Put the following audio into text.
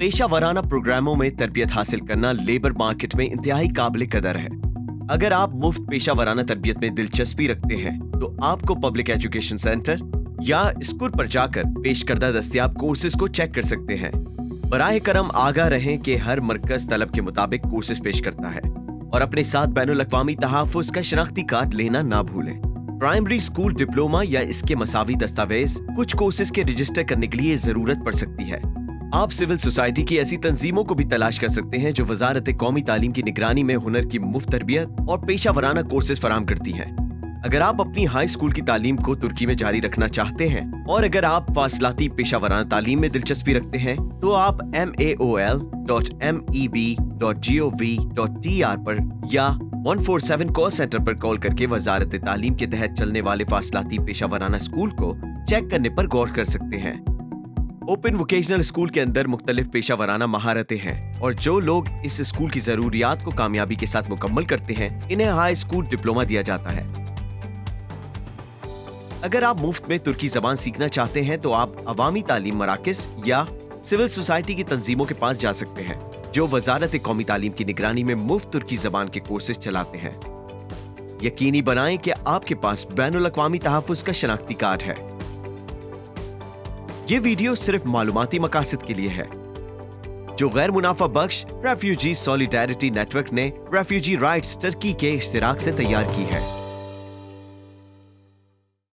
पेशा वराना प्रोग्रामों में तरबियत हासिल करना लेबर मार्केट में इंतहाई काबिल कदर है। अगर आप मुफ़्त पेशा वराना तरबियत में दिलचस्पी रखते हैं तो आपको पब्लिक एजुकेशन सेंटर या स्कूल पर जाकर पेश करदा दस्तियाब कोर्सेज को चेक कर सकते हैं। बराह करम आगा रहें कि हर मरकज तलब के मुताबिक कोर्सेज पेश करता है और अपने साथ बैन अवी तहफ़ का शनाख्ती कार्ड लेना ना भूलें। प्राइमरी स्कूल डिप्लोमा या इसके मसावी दस्तावेज़ कुछ कोर्सेज के रजिस्टर करने के लिए ज़रूरत पड़ सकती है। आप सिविल सोसाइटी की ऐसी तंजीमों को भी तलाश कर सकते हैं जो वजारत कौमी तालीम की निगरानी में हुनर की मुफ़्त तरबियत और पेशा वराना कोर्सेज फराम करती हैं। अगर आप अपनी हाई स्कूल की तालीम को तुर्की में जारी रखना चाहते हैं और अगर आप फासलाती पेशा वराना तालीम में दिलचस्पी रखते हैं तो आप M A O L dot M E B dot G O V dot T R पर या 147 कॉल सेंटर पर कॉल करके वजारत तालीम के तहत चलने वाले फासलाती पेशा वराना स्कूल को चेक करने पर गौर कर सकते हैं। ओपन वोकेशनल स्कूल के अंदर मुख्तलिफ़ पेशा वराना महारतें हैं और जो लोग इस स्कूल की जरूरियात को कामयाबी के साथ मुकम्मल करते हैं, इन्हें हाई स्कूल डिप्लोमा दिया जाता है। अगर आप मुफ़्त में तुर्की जबान सीखना चाहते हैं तो आप अवामी तालीम मराकज या सिविल सोसाइटी की तंजीमों के पास जा सकते हैं, जो वजारत कौमी तालीम की निगरानी में मुफ़्त तुर्की जबान के कोर्सेज चलाते हैं। यकीनी बनाएँ कि आपके पास बैन अवी तहफ़ का शनाख्ती कार्ड है। ये वीडियो सिर्फ़ मालूमती मकासद के लिए है। जो गैर मुनाफा बख्श रेफ्यूजी सॉलिडेरिटी नेटवर्क ने रेफ्यूजी राइट्स टर्की के इश्तराक से तैयार की है।